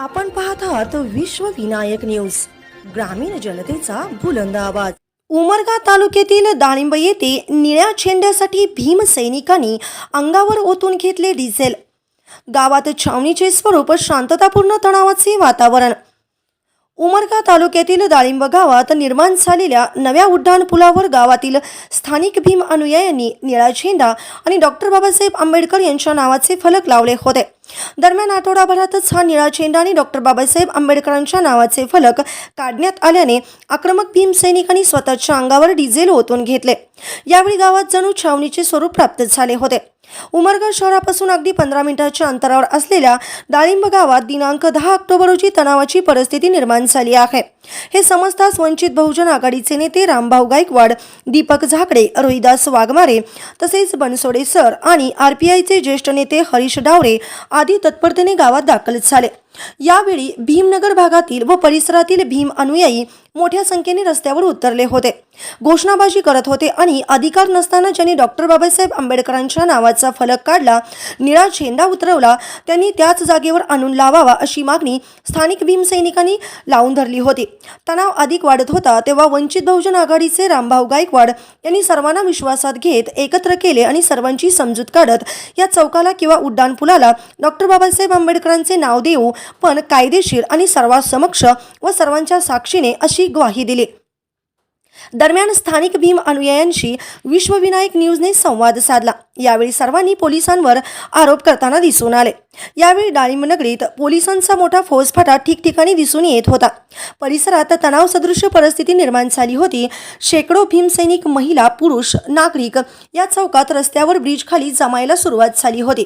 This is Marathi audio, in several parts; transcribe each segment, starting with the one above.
आपण पाहत आहात विश्व विनायक न्यूज ग्रामीण जनतेचा बुलंद आवाज. उमरगा तालुक्यातील दाळिंब येथे निळ्या झेंड्यासाठी भीम सैनिकांनी अंगावर ओतून घेतले डिझेल. गावात छावणीचे स्वरूप शांततापूर्ण तणावाचे वातावरण. उमरगा तालुक्यातील दाळिंब गावात निर्माण झालेल्या नव्या उड्डाण पुलावर गावातील स्थानिक भीम अनुयायांनी निळा झेंडा आणि डॉक्टर बाबासाहेब आंबेडकर यांच्या नावाचे फलक लावले होते. दरम्यान आठवडाभरातच हा निळा झेंडा आणि डॉक्टर बाबासाहेब आंबेडकरांच्या नावाचे फलक काढण्यात आल्याने आक्रमक भीम सैनिकांनी स्वतःच्या अंगावर डिझेल ओतून घेतले. यावेळी गावात जणू छावणीचे स्वरूप प्राप्त झाले होते. उमरगा शहरापासून अगदी पंधरा मिनिटाच्या अंतरावर असलेल्या डाळिंब गावात दिनांक दहा ऑक्टोबर रोजी तणावाची परिस्थिती निर्माण झाली आहे. हे समजताच वंचित बहुजन आघाडीचे नेते रामभाऊ गायकवाड दीपक झाकडे रोहिदास वाघमारे तसेच बनसोडे सर आणि आरपीआयचे ज्येष्ठ नेते हरीश डावरे आदी तत्परतेने गावात दाखल झाले. यावेळी भीमनगर भागातील व परिसरातील भीम अनुयायी मोठ्या संख्येने रस्त्यावर उतरले होते. घोषणाबाजी करत होते आणि अधिकार नसताना ज्यांनी डॉक्टर बाबासाहेब आंबेडकरांच्या नावाचा फलक काढला निळा झेंडा उतरवला त्यांनी त्याच जागेवर आणून लावावा अशी मागणी स्थानिक भीमसैनिकांनी लावून धरली होती. तणाव अधिक वाढत होता तेव्हा वंचित बहुजन आघाडीचे रामभाऊ गायकवाड यांनी सर्वांना विश्वासात घेत एकत्र केले आणि सर्वांची समजूत काढत या चौकाला किंवा उड्डाणपुलाला डॉक्टर बाबासाहेब आंबेडकरांचे नाव देऊ पण कायदेशीर आणि सर्वांसमक्ष व सर्वांच्या साक्षीने अशी ग्वाही दिली. दरम्यान स्थानिक भीम अनुयायांशी विश्वविनायक न्यूजने संवाद साधला. यावेळी सर्वांनी पोलिसांवर आरोप करताना दिसून आले. यावेळी डाळिंब नगरीत पोलिसांचा मोठा फौजफाटा ठिकठिकाणी दिसून येत होता. परिसरात तणाव सदृश्य परिस्थिती निर्माण झाली होती. शेकडो भीमसैनिक महिला पुरुष नागरिक या चौकात रस्त्यावर ब्रिज खाली जमायला सुरुवात झाली होती.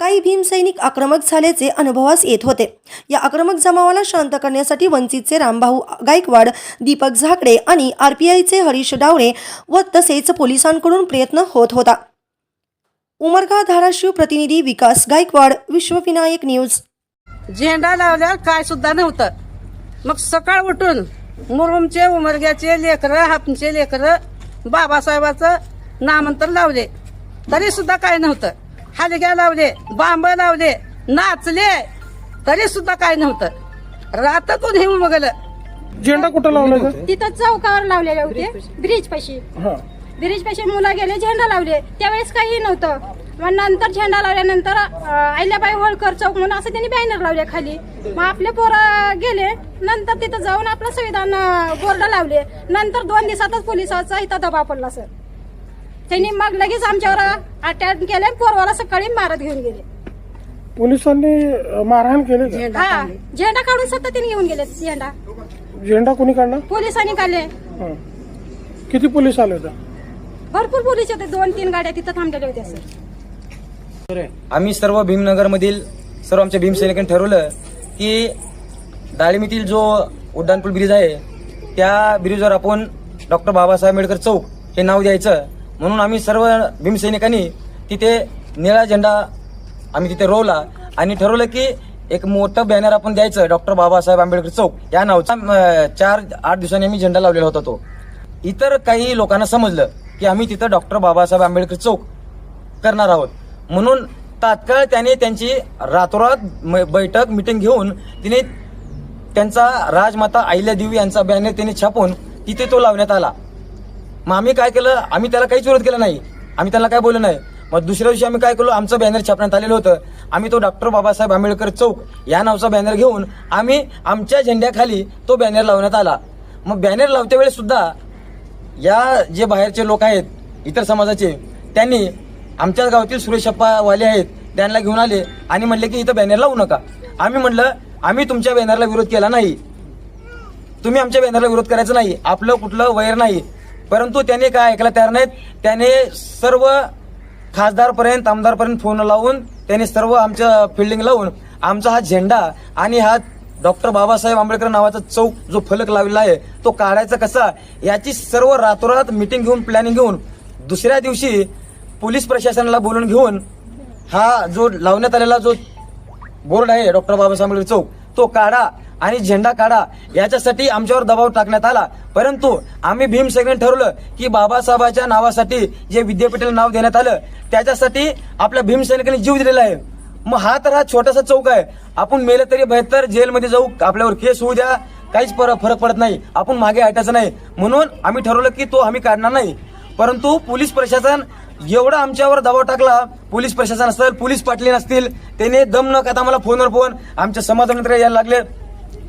काही भीमसैनिक आक्रमक झाल्याचे अनुभवास येत होते. या आक्रमक जमावाला शांत करण्यासाठी वंचितचे रामभाऊ गायकवाड दीपक झाकडे आणि आरपीआयचे हरीश डावरे व तसेच पोलिसांकडून प्रयत्न होत होता. उमरगा धाराशिव प्रतिनिधी विकास गायकवाड विश्वविनायक न्यूज. झेंडा लावल्यावर काय सुद्धा नव्हतं. मग सकाळ उठून मुरुमचे उमरग्याचे लेकरं हापचे लेकरं बाबासाहेबाचं नामांतर लावले. तरी सुद्धा काय नव्हतं. हलग्या लावले बांब लावले नाचले. तरी सुद्धा काय नव्हतं. रातातून हे उमगलं. झेंडा कुठं लावला तिथं चौकावर लावलेले होते ब्रिज पाशी हा. ब्रिज पाशी मुलं गेले झेंडा लावले. त्यावेळेस काही नव्हतं. मग नंतर झेंडा लावल्यानंतर अं, अहिल्याबाई होळकर चौक म्हणून असं त्यांनी बॅनर लावले खाली. मग आपले पोरं गेले. नंतर तिथं जाऊन आपलं संविधान बोर्ड लावले. नंतर दोन दिवसातच पोलिसाचा इथं दबाव पडला सर. त्यांनी मग लगेच आमच्यावर अटॅक केले पोरवाला सकाळी मारत घेऊन गेले. पोलिसांनी मारहाण केली हा. झेंडा काढून सतत त्यांनी घेऊन गेले झेंडा. झेंडा कोणी काढला? पोलिसांनी काढले. किती पोलीस आले होते? भरपूर पोलीस होते दोन तीन गाड्या तिथं थांबलेल्या होत्या सर. आम्ही सर्व भीमनगरमधील सर्व आमच्या भीमसैनिकांनी ठरवलं की दाळिमीतील जो उड्डाणपूल ब्रिज आहे त्या ब्रिजवर आपण डॉक्टर बाबासाहेब आंबेडकर चौक हे नाव द्यायचं. म्हणून आम्ही सर्व भीमसैनिकांनी तिथे निळा झेंडा आम्ही तिथे रोवला आणि ठरवलं की एक मोठं बॅनर आपण द्यायचं डॉक्टर बाबासाहेब आंबेडकर चौक. या नावचा चार आठ दिवसांनी आम्ही झेंडा लावलेला होता तो. इतर काही लोकांना समजलं. की आम्ही तिथं डॉक्टर बाबासाहेब आंबेडकर चौक करणार आहोत. म्हणून तात्काळ त्याने त्यांची रातोरात बैठक मिटिंग घेऊन तिने त्यांचा राजमाता अहिल्या देवी यांचा बॅनर त्याने छापून तिथे तो लावण्यात आला. मग आम्ही काय केलं? आम्ही त्याला काहीच विरोध केला नाही. आम्ही त्याला काय बोललो नाही. मग दुसऱ्या दिवशी आम्ही काय केलो? आमचं बॅनर छापण्यात आलेलं होतं. आम्ही तो डॉक्टर बाबासाहेब आंबेडकर चौक या नावचा बॅनर घेऊन आम्ही आमच्या झेंड्याखाली तो बॅनर लावण्यात आला. मग बॅनर लावते वेळेस सुद्धा या जे बाहेरचे लोक आहेत इतर समाजाचे त्यांनी आमच्या गावातील सुरेशप्पावाले आहेत त्यांना घेऊन आले आणि म्हणले की इथं बॅनर लावू नका. आम्ही म्हटलं आम्ही तुमच्या बॅनरला विरोध केला नाही. तुम्ही आमच्या बॅनरला विरोध करायचा नाही. आपलं कुठलं वैर नाही. परंतु त्याने काय ऐकायला तयार नाहीत. त्याने सर्व खासदारपर्यंत आमदारपर्यंत फोन लावून त्याने सर्व आमच्या फिल्डिंग लावून आमचा हा झेंडा आणि हा डॉक्टर बाबासाहेब आंबेडकर नावाचा चौक जो फलक लावलेला आहे तो काढायचा कसा याची सर्व रातोरात मिटिंग घेऊन प्लॅनिंग घेऊन दुसऱ्या दिवशी पोलीस प्रशासनाला बोलून घेऊन हा जो लावण्यात आलेला जो बोर्ड आहे डॉक्टर बाबासाहेब आंबेडकर चौक तो काढा आणि झेंडा काढा. याच्यासाठी आमच्यावर दबाव टाकण्यात आला. परंतु आम्ही भीम सगळ्यांनी ठरवलं की बाबासाहेबाच्या नावासाठी जे विद्यापीठाला नाव देण्यात आलं त्याच्यासाठी आपल्या भीम सैनिकांनी जीव दिलेला आहे. मग हा तर हा छोटासा चौक आहे. आपण मेलं तरी बेहतर जेलमध्ये जाऊ आपल्यावर केस होऊ द्या काहीच फरक पडत नाही. आपण मागे हटायचं नाही. म्हणून आम्ही ठरवलं की तो आम्ही काढणार नाही. परंतु पोलीस प्रशासन एवढा आमच्यावर दबाव टाकला पोलीस प्रशासन असेल पोलीस पाटले नसतील त्याने दम न करता मला फोनवर फोन आमच्या समाजमित्र यायला लागले.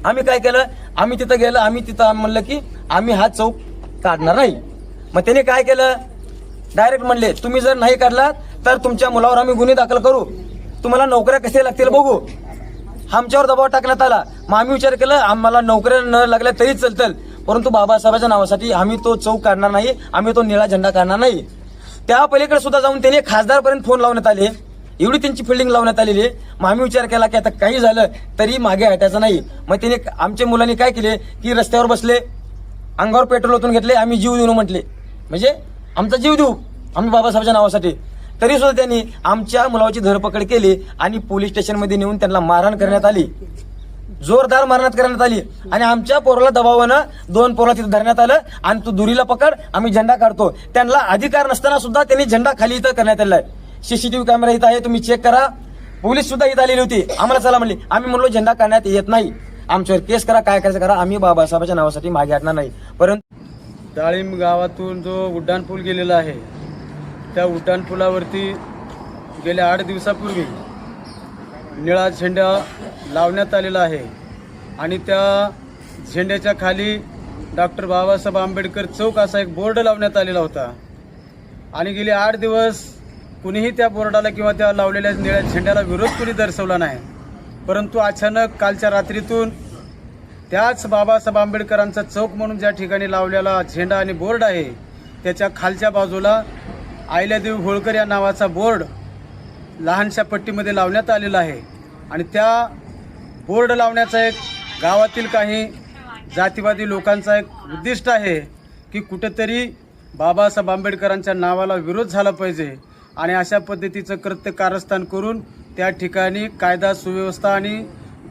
आम्ही काय केलं? आम्ही तिथं गेलं आम्ही तिथं म्हणलं की आम्ही हा चौक काढणार नाही. मग त्याने काय केलं? डायरेक्ट म्हणले तुम्ही जर नाही काढला तर तुमच्या मुलावर आम्ही गुन्हे दाखल करू. तुम्हाला नोकऱ्या कसे लागतील बघू. आमच्यावर दबाव टाकण्यात आला. मग आम्ही विचार केला आम्हाला नोकऱ्या न लागल्या तरी चलतल. परंतु बाबासाहेबांच्या नावासाठी आम्ही तो चौक काढणार नाही आम्ही तो निळा झेंडा काढणार नाही. त्या पलीकडे सुद्धा जाऊन त्याने खासदारपर्यंत फोन लावण्यात आले. एवढी त्यांची फिल्डिंग लावण्यात आलेली आहे. मग आम्ही विचार केला की आता काही झालं तरी मागे हटायचं नाही. मग त्याने आमच्या मुलांनी काय केले की रस्त्यावर बसले अंगावर पेट्रोल ओतून घेतले आम्ही जीव देऊ म्हटले म्हणजे आमचा जीव देऊ आम्ही बाबासाहेबांच्या नावासाठी. तरी सुद्धा त्यांनी आमच्या मुलाची धरपकड केली आणि पोलीस स्टेशनमध्ये नेऊन त्यांना मारहाण करण्यात आली. जोरदार मारण्यात करण्यात आली. आणि आमच्या पोराला दबावानं दोन पोराला तिथं धरण्यात आलं आणि तू दुरीला पकड आम्ही झेंडा काढतो. त्यांना अधिकार नसताना सुद्धा त्यांनी झेंडा खाली इथं करण्यात आलेला आहे. सीसीटीव्ही कॅमेरा इथं आहे तुम्ही चेक करा. पोलीस सुद्धा इथं आलेली होती. आम्हाला चला म्हणली आम्ही म्हणलो झेंडा काढण्यात येत नाही. आमच्यावर केस करा काय करायचं करा. आम्ही बाबासाहेबांच्या नावासाठी मागे हटणार नाही. परंतु डाळिंब गावातून जो उड्डाणपूल गेलेला आहे त्या उड्डाणपुलावरती गेल्या आठ दिवसापूर्वी निळा झेंडा लावण्यात आलेला आहे. आणि त्या झेंड्याच्या खाली डॉक्टर बाबासाहेब आंबेडकर चौक असा एक बोर्ड लावण्यात आलेला होता. आणि गेले आठ दिवस कुणीही त्या बोर्डाला किंवा त्या लावलेल्या निळ्या झेंड्याला विरोध कुणी दर्शवला नाही. परंतु अचानक कालच्या रात्रीतून त्याच बाबासाहेब आंबेडकरांचा चौक म्हणून ज्या ठिकाणी लावलेला झेंडा आणि बोर्ड आहे त्याच्या खालच्या बाजूला आयल्यादेवी होळकर या नावाचा बोर्ड लहानशा पट्टीमध्ये लावण्यात आलेला आहे. आणि त्या बोर्ड लावण्याचा एक गावातील काही जातीवादी लोकांचा एक उद्दिष्ट आहे की कुठेतरी बाबासाहेब आंबेडकरांच्या नावाला विरोध झाला पाहिजे आणि अशा पद्धतीचं कृत्य कारस्थान करून त्या ठिकाणी कायदा सुव्यवस्था आणि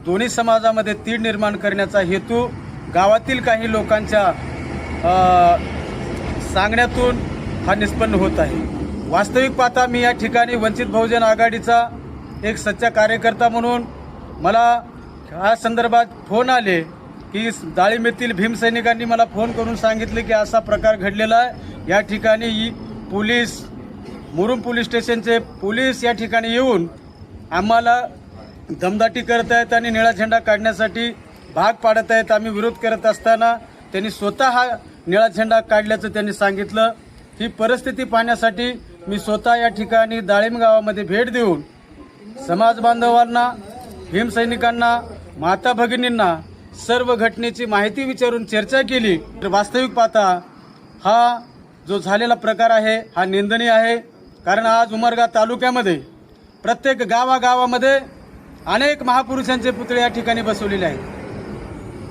दोन्ही समाजामध्ये तीड निर्माण करण्याचा हेतू गावातील काही लोकांच्या सांगण्यातून हा निष्पन्न होत आहे. वास्तविक पाहता मी या ठिकाणी वंचित बहुजन आघाडीचा एक सच्चा कार्यकर्ता म्हणून मला या संदर्भात फोन आले की डाळिंब येथील भीमसैनिकांनी मला फोन करून सांगितले की असा प्रकार घडलेला आहे. या ठिकाणी पोलीस मुरुम पोलीस स्टेशनचे पोलीस या ठिकाणी येऊन आम्हाला दमदाटी करत आहेत आणि निळा झेंडा काढण्यासाठी भाग पाडत आहेत. आम्ही विरोध करत असताना त्यांनी स्वतः हा निळा झेंडा काढल्याचं त्यांनी सांगितलं. ही परिस्थिती पाहण्यासाठी मी स्वतः या ठिकाणी डाळिंब गावामध्ये भेट देऊन समाज बांधवांना भीमसैनिकांना माता भगिनींना सर्व घटनेची माहिती विचारून चर्चा केली. तर वास्तविक पाहता हा जो झालेला प्रकार आहे हा निंदनीय आहे. कारण आज उमरगा तालुक्यामध्ये प्रत्येक गावागावामध्ये अनेक महापुरुषांचे पुतळे या ठिकाणी बसवलेले आहेत.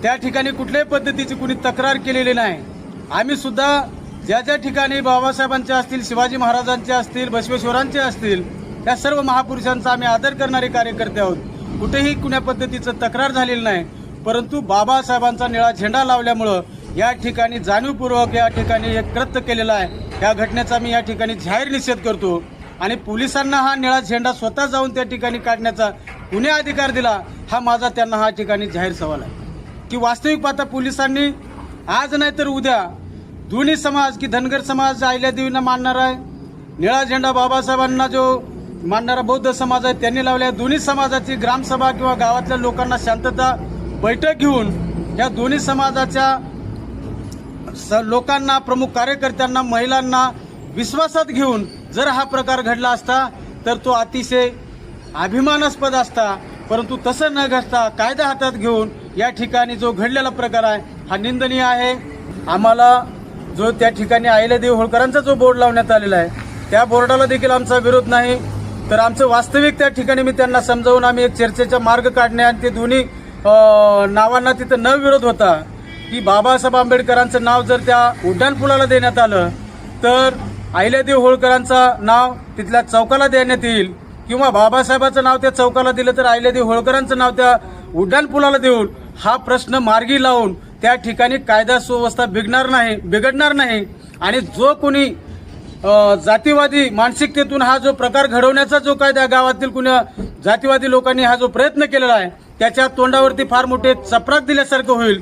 त्या ठिकाणी कुठल्याही पद्धतीची कुणी तक्रार केलेली नाही. आम्ही सुद्धा ज्या ज्या ठिकाणी बाबासाहेबांचे असतील शिवाजी महाराजांचे असतील बसवेश्वरांचे असतील त्या सर्व महापुरुषांचा आम्ही आदर करणारे कार्यकर्ते आहोत. कुठेही कुण्या पद्धतीचं तक्रार झालेली नाही. परंतु बाबासाहेबांचा निळा झेंडा लावल्यामुळं या ठिकाणी जाणीवपूर्वक या ठिकाणी एक कृत्य केलेलं आहे. या घटनेचा मी या ठिकाणी जाहीर निषेध करतो. आणि पोलिसांना हा निळा झेंडा स्वतः जाऊन त्या ठिकाणी काढण्याचा कुणी अधिकार दिला हा माझा त्यांना हा ठिकाणी जाहीर सवाल आहे. की वास्तविक पाहता पोलिसांनी आज नाही तर उद्या दोन्ही समाज की धनगर समाज आईल्या देवींना मानणार आहे. निळा झेंडा बाबासाहेबांना जो मानणारा बौद्ध समाज आहे त्यांनी लावल्या. दोन्ही समाजाची ग्रामसभा किंवा गावातल्या लोकांना शांतता बैठक घेऊन या दोन्ही समाजाच्या स- लोकांना प्रमुख कार्यकर्त्यांना महिलांना विश्वासात घेऊन जर हा प्रकार घडला असता तर तो अतिशय अभिमानास्पद असता. परंतु तसं न घडता कायदा हातात घेऊन या ठिकाणी जो घडलेला प्रकार आहे हा निंदनीय आहे. आम्हाला जो त्या ठिकाणी अहिल्यादेवी होळकरांचा जो बोर्ड लावण्यात आलेला आहे त्या बोर्डाला देखील आमचा विरोध नाही. तर आमचं वास्तविक त्या ठिकाणी मी त्यांना समजावून आम्ही एक चर्चेचा मार्ग काढणे आणि ते दोन्ही नावांना तिथं न विरोध होता की बाबासाहेब आंबेडकरांचं नाव जर त्या उड्डाणपुलाला देण्यात आलं तर अहिल्यादेव होळकरांचं नाव तिथल्या चौकाला देण्यात येईल किंवा बाबासाहेबाचं नाव त्या चौकाला दिलं तर अहिल्यादेव होळकरांचं नाव त्या उड्डाणपुलाला देऊन हा प्रश्न मार्गी लावून त्या ठिकाणी कायदा सुव्यवस्था बिघणार नाही बिघडणार नाही. आणि जो कोणी जातीवादी मानसिकतेतून हा जो प्रकार घडवण्याचा जो कायदा गावातील कुणी जातीवादी लोकांनी हा जो प्रयत्न केलेला आहे त्याच्या तोंडावरती फार मोठे चपराक दिल्यासारखं होईल.